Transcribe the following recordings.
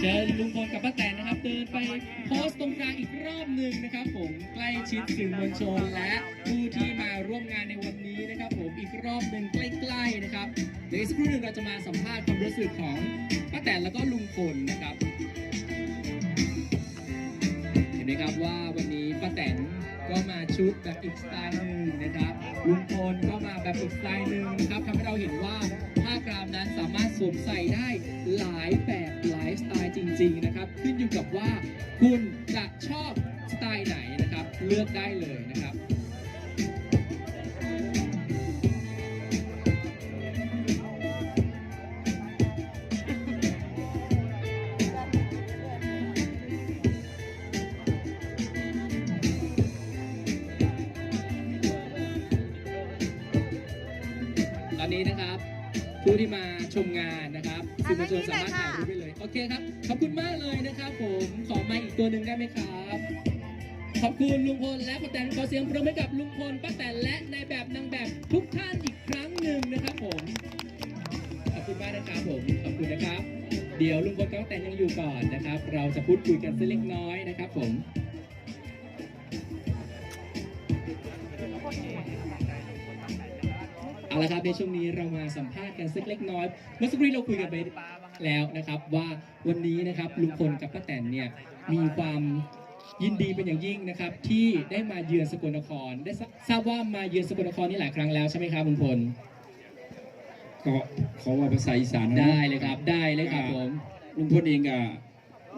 เชิญลุงพลกับป้าแตนนะครับ เดินไปโพสต์ตรงกลางอีกรอบหนึ่งนะครับ ผมใกล้ชิดสื่อมวลชนและผู้ที่มาร่วมงานในวันนี้นะครับ ผมอีกรอบหนึ่งใกล้ๆนะครับเดี๋ยวอีกสักครู่หนึ่งเราจะมาสัมภาษณ์ความรู้สึกของป้าแตนแล้วก็ลุงพลนะครับ เห็นไหมครับว่าวันนี้ป้าแตนก็มาชุดแบบอีกสไตล์หนึ่งนะครับลุงพลก็มาแบบอีกสไตล์หนึ่งนะครับทำให้เราเห็นว่าผ้ากรามนั้นสามารถสวมใส่ได้หลายแบบ สไตล์จริง ๆ นะครับ ขึ้นอยู่กับว่าคุณจะชอบสไตล์ไหนนะครับ เลือกได้เลยนะครับตอนนี้นะครับ ผู้ที่มาชมงาน สื่อมวลชนสามารถถ่ายรูปได้เลย โอเคครับ ขอบคุณมากเลยนะครับผม ขอมาอีกตัวหนึ่งได้ไหมครับ ขอบคุณลุงพลและป้าแตนขอเสียงปรบมือให้กับลุงพลป้าแตนและในายแบบนางแบบทุกท่านอีกครั้งหนึ่งนะครับผม ขอบคุณมากนะครับผม ขอบคุณนะครับ เดี๋ยวลุงพลกับป้าแตนยังอยู่ก่อนนะครับ เราจะพูดคุยกันสักเล็กน้อยนะครับผม ละครับในช่วงนี้เรามาสัมภาษณ์กันสักเล็กน้อย เมื่อสักครู่เราคุยกันไปแล้วนะครับว่าวันนี้นะครับลุงพลกับป้าแตนเนี่ยมีความยินดีเป็นอย่างยิ่งนะครับ ที่ได้มาเยือนสกลนคร ได้ทราทราบว่ามาเยือนสกลนครนี่หลายครั้งแล้วใช่ไหมครับลุงพลก็ขอว่าภาษาอีสานนะได้เลยครับ ได้เลยครับผมลุงพลเองก็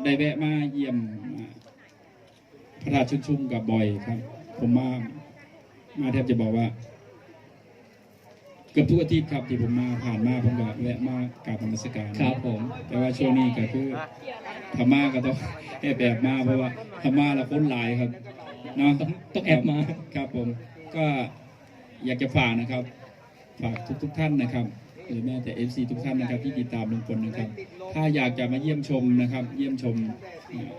ได้แวะมาเยี่ยมพระราชชุมกับบ่อยครับ ผมมามาแทบจะบอกว่า เกือบทุกอาทิตย์ครับที่ผมมาผ่านมาผมก็แวะมากราบนมัสการครับผม แต่ว่าช่วงนี้ก็คือธรรมาก็ต้องแอบแบบมาเพราะว่าธรรมาละคนหลายครับเนาะต้องต้องแอบมาครับผม ก็อยากจะฝากนะครับฝากทุกทุกๆท่านนะครับหรือแม้แต่ FC ทุกท่านนะครับที่ติดตามลุงพลนะครับ ถ้าอยากจะมาเยี่ยมชมนะครับ เยี่ยมชมเอ่อ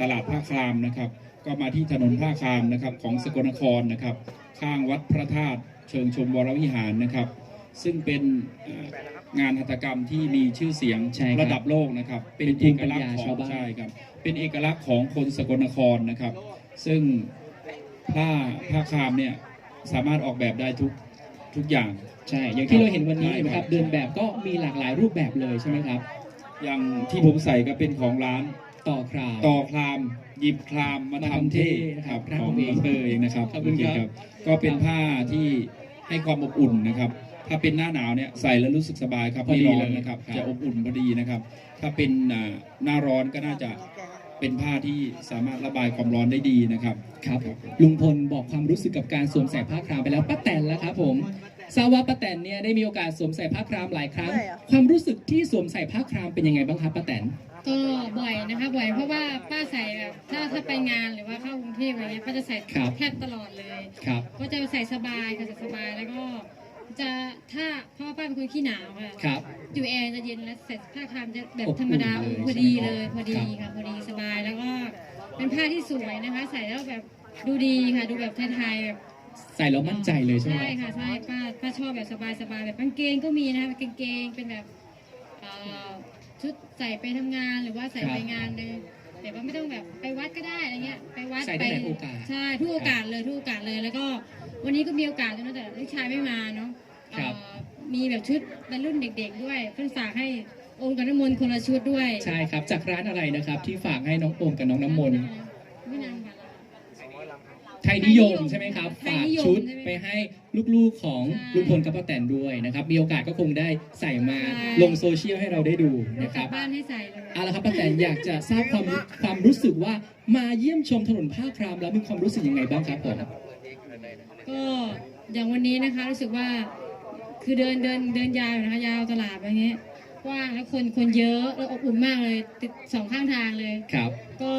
ตลาดผ้าครามนะครับ ก็มาที่ถนนผ้าครามนะครับ ของสกลนครนะครับ ข้างวัดพระธาตุ เชิงชมวรวิหารนะครับ ซึ่งเป็นเอ่องานหัตถกรรมที่มีชื่อเสียงใช่ครับระดับโลกนะครับ เป็นเป็นภูเอมิกปัญลักษญาณ์ขอชางวบ้านใช่ครับ เป็นเอกลักษณ์ของคนสกลนครนะครับ ซึ่งผ้าผ้าครามเนี่ยสามารถออกแบบได้ทุกทุกอย่างใช่ อย่างที่เราเห็นวันนี้ใช่นะคครัรับบเดินแบบก็มีหลากหลายรูปแบบเลยใช่ไหมครับ อย่างที่ผมใส่ก็เป็นของร้านต่อคราวต่อครามห ยิบครามมาทำเท่นะครับของผมเองอำเภอเองนะครับขอบคุณครับโเก็เป็นผ้าที่ให้ความอบอุ่นนะครับ ถ้าเป็นหน้าหนาวเนี่ยใส่แล้วรู้สึกสบายครับพอไม่ดีร้อเลนยนะครับครับ จะอบอุ่นพอดีนะครับ ถ้าเป็นอ่าหน้าร้อนก็น่าจะเป็นผ้าที่สามารถระบายความร้อนได้ดีนะครับครับ ลุงพลบอกความรู้สึกกับการสวมใส่ผ้าครามไปแล้วป้าแตนแล้วครับผมทราบว่าป้าแตนเนี่ยได้มีโอกาสสวมใส่ผ้าครามหลายครั้ง ความรู้สึกที่สวมใส่ผ้าครามเป็นยังไงบ้างครับป้าแตน ก็บ่อยนะคะบ่อยเพราะว่าป้าใส่แบบถ้าถ้าไปงานหรือว่าเข้ากรุงเทพอะไรเงี้ยป้าจะใส่ครับแทบตลอดเลยครับก็จะใส่สบายค่ะใส่สบายแล้วก็จะถ้าเพราะว่าป้าเป็นคนขี้หนาวค่ะครับอยู่แอร์จะเย็นแล้วใส่ผ้าคามจะแบบอบอุ่นธรรมดาเลยพอดีใช่ไหมเลยพอดีครับค่ะพอดีสบายแล้วก็เป็นผ้าที่สวยนะคะ ใส่แล้วแบบดูดีค่ะดูแบบไทยๆแบบ ใส่แล้วมั่นใจเลยใช่ไหมใช่ค่ะใช่ป้าป้าชอบแบบสบายๆแบบกางเกงก็มีนะคะกางเกงเป็นแบบเอ่อ ชุดใส่ไปทำงานหรือว่าใส่ไปงานเลยแต่ว่าไม่ต้องแบบไปวัดก็ได้อะไรเงี้ยไปวัดใส่ได้หลายโอกาส ใช่ทุกโอกาสเลยทุกโอกาสเลยแล้วก็วันนี้ก็มีโอกาสแล้วนะแต่ลูกชายไม่มาเนาะครับเอ่อมีแบบชุดเป็นรุ่นเด็ก ๆ ด้วยเพิ่นฝากให้องค์กับน้ำมนต์คนละชุดด้วยใช่ครับ จากร้านอะไรนะครับที่ฝากให้น้องโอมกับน้องน้ำมนต์ ไม่นานค่ะ ไทยนิยมใช่ไหมครับไทฝายกนิยมชุดใช่ไหมไปให้ลูกๆของใช่ลุงพลกับป้าแตนด้วยนะครับ มีโอกาสก็คงได้ใส่มาใช่ ลงโซเชียลให้เราได้ดูลูกนะคกลัรับบ บ้านให้ใส่เลย เอาละครับป้าแตนอยากจะทราบความความรู้สึกว่ามาเยี่ยมชมถนนผ้าครามแล้วมีความรู้สึกยังไงบ้างครับผมก็อย่างวันนี้นะคะรู้สึกว่าคือเดินเดินเดินยาวอยู่นะคะยาวตลาดอะไรเงี้ยกว้างแล้วคนคนเยอะแล้วอบอุ่นมากเลยติดสองข้างทางเลย ครับ ก็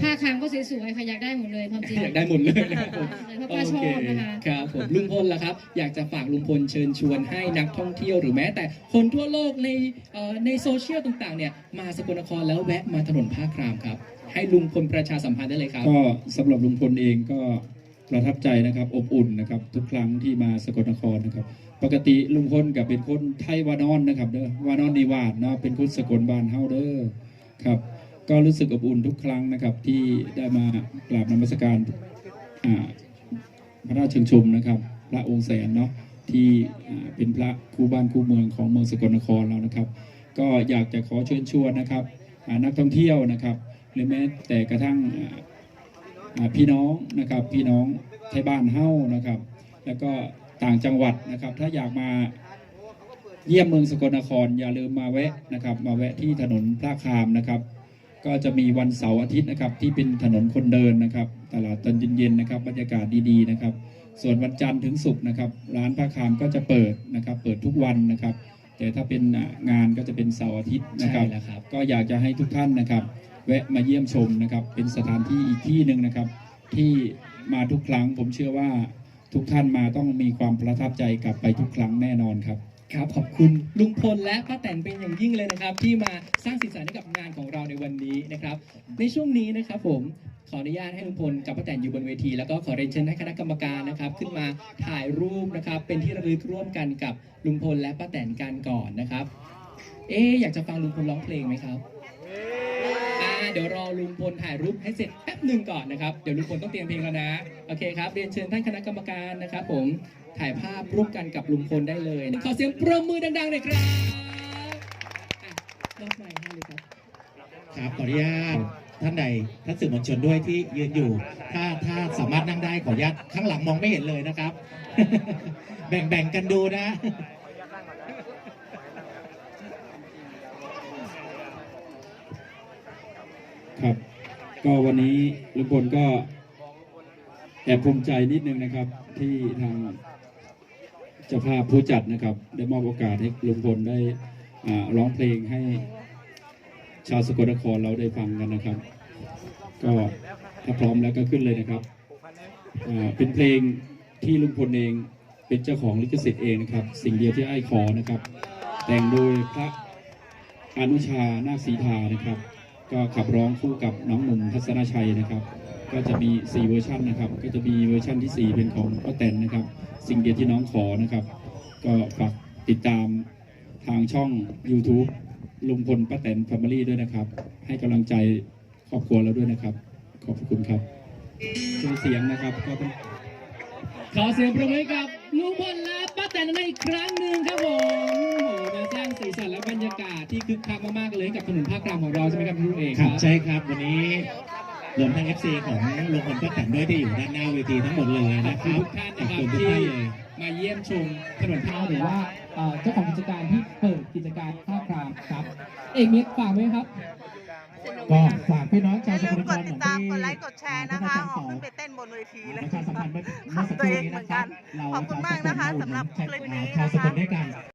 ผ้าคามก็สวยๆค่ะอยากได้หมดเลยความจริงอยากได้หมดเลยนะครับผมเพราะป้าชอบนะคะโอเคครับผมลุงพลล่ะครับ อยากจะฝากลุงพลเชิญชวนให้นักท่องเที่ยวหรือแม้ แต่คนทั่วโลกในเอ่อในโซเชียลต่างๆเนี่ยมาสกลนครแล้วแวะมาถนนผ้าครามครับ ให้ลุงพลประชาสัมพันธ์ได้เลยครับ ก็สำหรับลุงพลเองก็ประทับใจนะครับอบอุ่นนะครับ ทุกครั้งที่มาสกลนครนะครับ ปกติลุงพลกับเป็นคนไทยวานอนนะครับเด้อวานอนดีวาดเนาะเป็นคนสกลบ้านเฮาเด้อครับ ก็รู้สึกอบอุ่นทุกครั้งนะครับ ที่ได้มากราบนมัสการพระราชชิงชมนะครับ พระองค์แสนเนาะที่อ่เป็นพระคู่บ้านคู่เมืองของเมืองสกลนครเรานะครับ ก็อยากจะขอเชิญชวนนะครับนักท่องเที่ยวนะครับหรือแม้แต่กระทั่งพี่น้องนะครับพี่น้องไทยบ้านเฮ้านะครับ แล้วก็ต่างจังหวัดนะครับ ถ้าอยากมาเยี่ยมเมืองสกลนครอย่าลืมมาแวะนะครับ มาแวะที่ถนนพระคามนะครับ ก็จะมีวันเสาร์อาทิตย์นะครับ ที่เป็นถนนคนเดินนะครับ ตลาดตอนเย็นๆนะครับ บรรยากาศดีๆนะครับ ส่วนวันจันทร์ถึงศุกร์นะครับ ร้านพระคามก็จะเปิดนะครับ เปิดทุกวันนะครับ แต่ถ้าเป็นอ่างานก็จะเป็นเสาร์อาทิตย์นะใช่ครับแล้วครับ ก็อยากจะให้ทุกท่านนะครับแวะมาเยี่ยมชมนะครับ เป็นสถานที่อีกที่หนึ่งนะครับ ที่มาทุกครั้งผมเชื่อว่าทุกท่านมาต้องมีความประทับใจกลับไปทุกครั้งแน่นอนครับ ครับขอบคุณลุงพลและป้าแตนเป็นอย่างยิ่งเลยนะครับ ที่มาสร้างสีสันให้กับงานของเราในวันนี้นะครับ ในช่วงนี้นะครับผมขออนุญาตให้ลุงพลกับป้าแตนอยู่บนเวที แล้วก็ขอเรียนเชิญให้คณะกรรมการนะครับ ขึ้นมาถ่ายรูปนะครับ เป็นที่ระลึกร่วมกันกับลุงพลและป้าแตนกันก่อนนะครับ เอ๊ะอยากจะฟังลุงพลร้องเพลงไหมครับอ่าเดี๋ยวรอลุงพลถ่ายรูปให้เสร็จแป๊บหนึ่งก่อนนะครับเดี๋ยวลุงพลต้องเตรียมเพลงแล้วนะโอเคครับเรียนเชิญท่านคณะกรรมการนะครับ ผม ถ่ายภาพร่วมกันกับลุงพลได้เลยนะขอเสียงปรบมือดังๆหน่อยครับอะรอบใหม่ให้เลยครับ ครับขออนุญาตท่านใดท่านสื่อมวลชนด้วยที่ยืนอยู่ ถ้าถ้าสามารถนั่งได้ขออนุญาตข้างหลังมองไม่เห็นเลยนะครับ แบ่งแบ่งกันดูนะ ครับ ก็วันนี้ลุงพลก็แอบภูมิใจนิดนึงนะครับที่ทาง เจ้าภาพผู้จัดนะครับ ได้มอบโอกาสให้ลุงพลได้ร้องเพลงให้ชาวสกลนครเราได้ฟังกันนะครับ ก็ถ้าพร้อมแล้วก็ขึ้นเลยนะครับเป็นเพลงที่ลุงพลเองเป็นเจ้าของลิขสิทธิ์เองนะครับ สิ่งเดียวที่ไอ้ขอนะครับ แต่งโดยพระอนุชานาคศรีทานะครับ ก็ขับร้องคู่กับน้องหนุ่มทัศนชัยนะครับ ก็จะมี 4 เวอร์ชันนะครับ ก็จะมีเวอร์ชันที่ 4 เป็นของป้าแตนนะครับ สิ่งเดียวที่น้องขอนะครับ ก็ฝากติดตามทางช่อง YouTube ลุงพลป้าแตนแฟมิลี่ด้วยนะครับ ให้กำลังใจครอบครัวเราด้วยนะครับ ขอบพระคุณครับชื่อเสียงนะครับก็ต้องขอเสียงปรบมือให้กับลุงพลและป้าแตนในอีกครั้งหนึ่งครับผมโอ้โหมาสร้างสีสันและบรรยากาศที่คึกคักมากๆเลยกับถนนภาคกลางของเราใช่ไหมครับพี่ลูกเอกครับใช่ครับวันนี้ รวมทั้ง FC ของลุงพลป้าแตนด้วยที่อยู่ด้านหน้าเวทีทั้งหมดเลยขอบนะคคุณรับทุกท่านขอบนะครับคุณทุกที่ท่านเลย มาเยี่ยมชมถนนข้าวหรือว่าเอ่อเจ้าของกิจการที่เปิดกิจการภาคกลางครับ เอกมิตรฝากไว้ครับ ก็ฝากพี่น้องชาวสอย่ากลลืนมคกรดเหติมืดอนตามที่กดไลค์ กดแชร์นะคะ ออกขึ้นไปเต้นบนเวทีเลย ประชาสัมพันธ์เมื่อขำตัวเองเหมือนกันเราขอบคุณมากนะคะสำหรับคลิปนี้ชาวนะสกคะลด้วยกัน